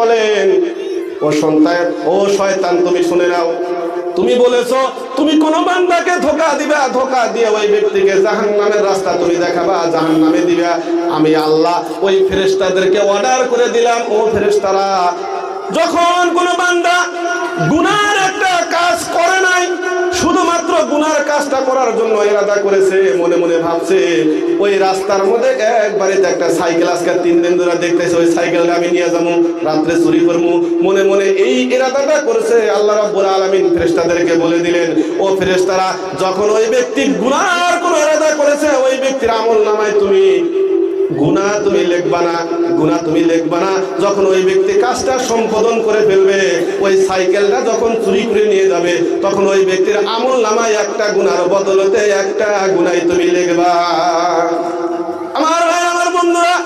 বলেন, ও সন্তান, ও শয়তান, তুমি শুনে নাও। তুমি বলেছ, তুমি কোন বান্দাকে ধোকা দিবা, ধোকা দিয়ে ওই ব্যক্তিকে জাহান নামের রাস্তা তুমি দেখাবা জাহান নামে দিবা। আমি আল্লাহ, ওই ফেরেস্তাদেরকে অর্ডার করে দিলাম, ও ফেরেস্তারা যখন কোন বান্দা গুনার একটা কাজ করে নাই শুধুমাত্র গুনার কাজটা করার জন্য এরাদা করেছে, মনে মনে ভাবছে, ওই রাস্তার মধ্যে একবারে একটা সাইকেল আজকে তিন দিন ধরে দেখতেছে, ওই সাইকেলটা আমি নিয়ে যাব, রাত্রে চুরি করব। মনে মনে এই এরাদাটা করেছে, আল্লাহ রাব্বুল আলামিন ফেরেশতাদেরকে বলে দিলেন, ও ফেরেশতারা, যখন ওই ব্যক্তি গুনার কোনো ইরাদা করেছে, ওই ব্যক্তির আমল নামায় তুমি গুনা তুমি লিখবা না, গুণা তুমি লিখবা না। যখন ওই ব্যক্তি কাজটা সম্পাদন করে ফেলবে, ওই সাইকেলটা যখন চুরি করে নিয়ে যাবে, তখন ওই ব্যক্তির আমল নামায় একটা গুণার বদলতে একটা গুণাই তুমি লিখবা। আমার ভাই, আমার বন্ধুরা,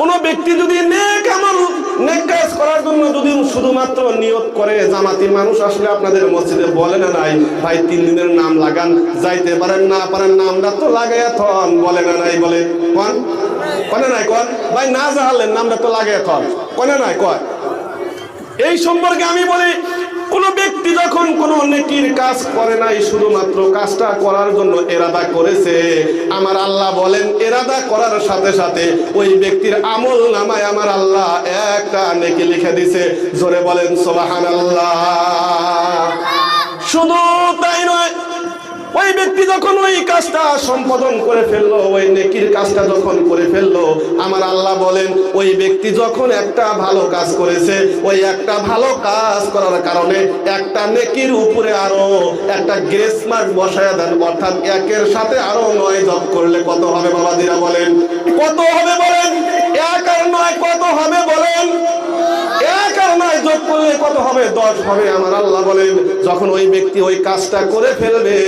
কোনো ব্যক্তি যদি নেক আমল নেক কাজ করার জন্য যদি শুধুমাত্র নিয়ত করে জামাতির মানুষ আসলে আপনাদের মসজিদে বলে না নাই, ভাই, তিন দিনের নাম লাগান, যাইতে পারেন না পারেন নামটা তো লাগাইয়া থন বলে না নাই, বলে, কন? কনে নাই, কন? ভাই, না জাহালেন নামটা তো লাগাইয়া থন কনে নাই, কয়? এই সম্পর্কে আমি বলি কোন ব্যক্তি যখন কোন নেকির কাজ করে নাই, শুধুমাত্র কাজটা করার জন্য এরাদা করেছে। আমার আল্লাহ বলেন, এরাদা করার সাথে সাথে ওই ব্যক্তির আমল নামায় আমার আল্লাহ একটা নেকি লিখে দিছে। জোরে বলেন সোবাহান শুধু তাই নয় ওই ব্যক্তি যখন ওই কাজটা সম্পাদন করে ফেলল, ওই নেকির কাজটা যখন করে ফেলল, আমার আল্লাহ বলেন, ওই ব্যক্তি যখন একটা ভালো কাজ করেছে, ওই একটা ভালো কাজ করার কারণে একটা নেকির উপরে আরও একটা গ্রেস মার্ক বসায় দেন। অর্থাৎ একের সাথে আরও নয় জব করলে কত হবে বাবাদিরা বলেন? কত হবে বলেন? এক আর নয় কত হবে বলেন? আর করলে কত হবে? দশ হবে। আমার আল্লাহ বলেন, যখন ওই ব্যক্তি ওই কাজটা করে ফেলবে,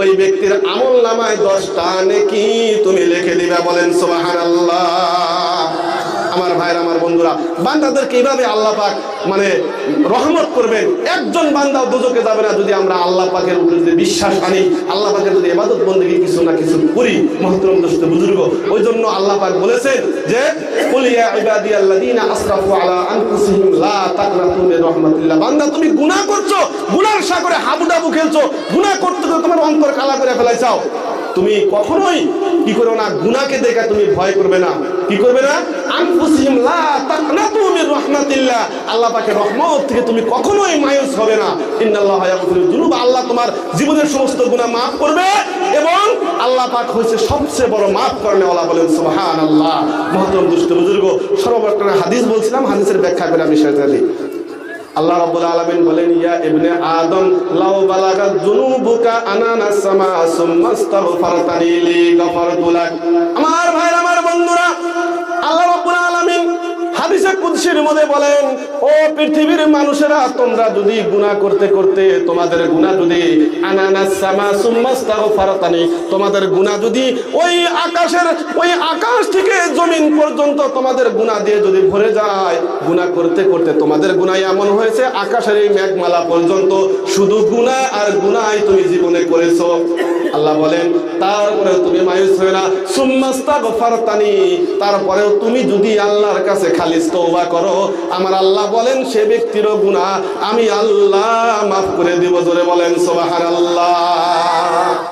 ওই ব্যক্তির আমল নামায় দশটা নেকি তুমি লিখে দিবে। বলেন সোহান আল্লাহ আমার ভাইরা আমার বন্ধুরা বান্দাদের কীভাবে আল্লাহ পাক মানে রহমত করবেন। একজন বান্দা দুজকে যাবে না যদি আমরা আল্লাহ পাকের উপরে যদি বিশ্বাস আনি, আল্লাহ পাকের যদি ইবাদত বন্দী কিছু না কিছু করি মহতরম দোস্ত বুজুর্গ ওই জন্য আল্লাহ পাক বলেছেন যে, কুল ইয়া ইবাদিয়াল্লাযীনা আসরাফু আলা আনফুসিহিম লা তাকনাতু মির রাহমাতিল্লাহ বান্দা, তুমি গুনাহ করছ গুনার সাগরে হাবুডাবু খেলছো, গুনাহ করতে করতে তোমার অন্তর কালা করে ফেলাইছাও তুমি কখনোই কি করো না? গুনাকে দেখে তুমি ভয় করবে না। কি করবে না? আনফুসিহিম থেকে তুমি কখনোই মায়ুস হবে না। ইন্নাল্লাহ আল্লাহ তোমার জীবনের সমস্ত করবে এবং আল্লাহ পাক সবচেয়ে বড় হাদিস বলছিলাম, হাদিসের ব্যাখ্যা করে আমি সেটা দিই। আল্লাহ রাব্বুল আলামিন বলেন, ইয়া ইবনে আদম, লাউ বালাগাত যুনুবুকা আনানা সামা, সুম্মা আস্তাগফারতানি লি গফারতু লাক। আমার ভাই আমার বন্ধুরা, আল্লাহ রাব্বুল হাদিসে কুদসির মধ্যে বলেন, ও পৃথিবীর মানুষেরা, তোমরা যদি গুনাহ করতে করতে তোমাদের গুনাহ যদি আনানাস সামা সুম্মা তোমাদের গুনাহ যদি ওই আকাশের, ওই আকাশ থেকে জমিন পর্যন্ত তোমাদের গুনাহ দিয়ে যদি ভরে যায়, গুনাহ করতে করতে তোমাদের গুনাহ এমন হয়েছে, আকাশের এই মেঘমালা পর্যন্ত শুধু গুনাহ আর গুনাহই তুমি জীবনে করেছ। আল্লাহ বলেন তারপরে তুমি মায়ুস হয়ে না। সুম্মাস্তা গফারতানি তারপরেও তুমি যদি আল্লাহর কাছে খালিস তওবা করো, আমার আল্লাহ বলেন, সে ব্যক্তিরও গুনাহ আমি আল্লাহ মাফ করে দিব। জোরে বলেন, সুবহানাল্লাহ।